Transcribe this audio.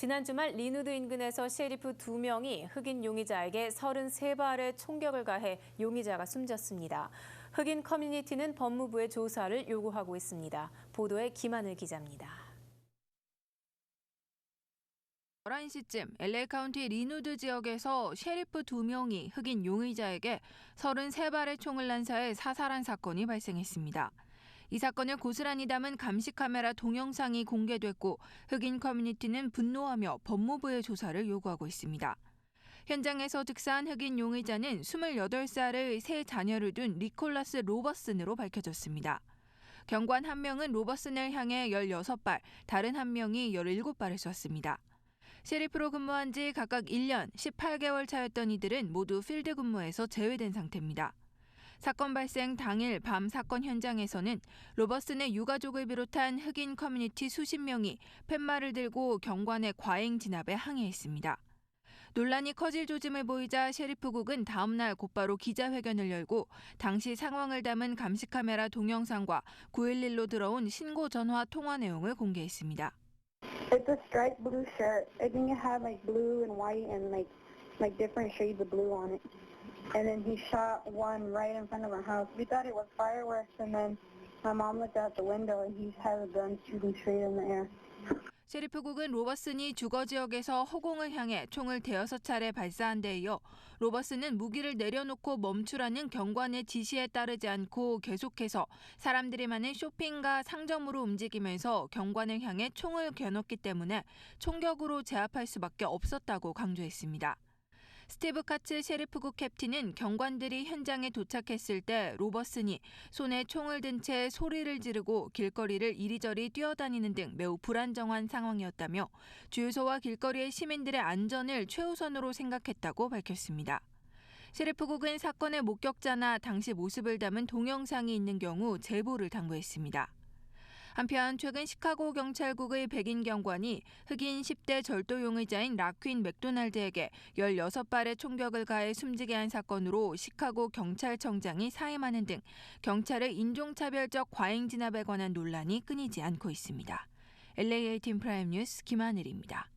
지난 주말 리누드 인근에서 셰리프 2명이 흑인 용의자에게 33발의 총격을 가해 용의자가 숨졌습니다. 흑인 커뮤니티는 법무부의 조사를 요구하고 있습니다. 보도에 김하늘 기자입니다. 11시쯤 LA 카운티 리누드 지역에서 셰리프 2명이 흑인 용의자에게 33발의 총을 난사해 사살한 사건이 발생했습니다. 이 사건을 고스란히 담은 감시 카메라 동영상이 공개됐고 흑인 커뮤니티는 분노하며 법무부의 조사를 요구하고 있습니다. 현장에서 득사한 흑인 용의자는 28살의 세 자녀를 둔 니콜라스 로버슨으로 밝혀졌습니다. 경관 한 명은 로버슨을 향해 16발, 다른 한 명이 17발을 쐈습니다. 셰리프로 근무한 지 각각 1년 18개월 차였던 이들은 모두 필드 근무에서 제외된 상태입니다. 사건 발생 당일 밤 사건 현장에서는 로버슨의 유가족을 비롯한 흑인 커뮤니티 수십 명이 팻말을 들고 경관의 과잉 진압에 항의했습니다. 논란이 커질 조짐을 보이자 셰리프국은 다음 날 곧바로 기자회견을 열고 당시 상황을 담은 감시카메라 동영상과 911로 들어온 신고 전화 통화 내용을 공개했습니다. It's a striped blue shirt. I think it had like blue and white and like like different shades of blue on it. And then he shot one right in front of our house. We thought it was fireworks and then my mom looked out the window and he had a gun shooting straight in the air. 셰리프국은 로버슨이 주거 지역에서 허공을 향해 총을 대여섯 차례 발사한 데 이어 로버슨은 무기를 내려놓고 멈추라는 경관의 지시에 따르지 않고 계속해서 사람들이 많은 쇼핑과 상점으로 움직이면서 경관을 향해 총을 겨눴기 때문에 총격으로 제압할 수밖에 없었다고 강조했습니다. 스티브 카츠 셰리프국 캡틴은 경관들이 현장에 도착했을 때 로버슨이 손에 총을 든 채 소리를 지르고 길거리를 이리저리 뛰어다니는 등 매우 불안정한 상황이었다며 주유소와 길거리의 시민들의 안전을 최우선으로 생각했다고 밝혔습니다. 셰리프국은 사건의 목격자나 당시 모습을 담은 동영상이 있는 경우 제보를 당부했습니다. 한편 최근 시카고 경찰국의 백인 경관이 흑인 10대 절도 용의자인 라퀸 맥도날드에게 16발의 총격을 가해 숨지게 한 사건으로 시카고 경찰청장이 사임하는 등 경찰의 인종차별적 과잉 진압에 관한 논란이 끊이지 않고 있습니다. LA18 프라임 뉴스 김하늘입니다.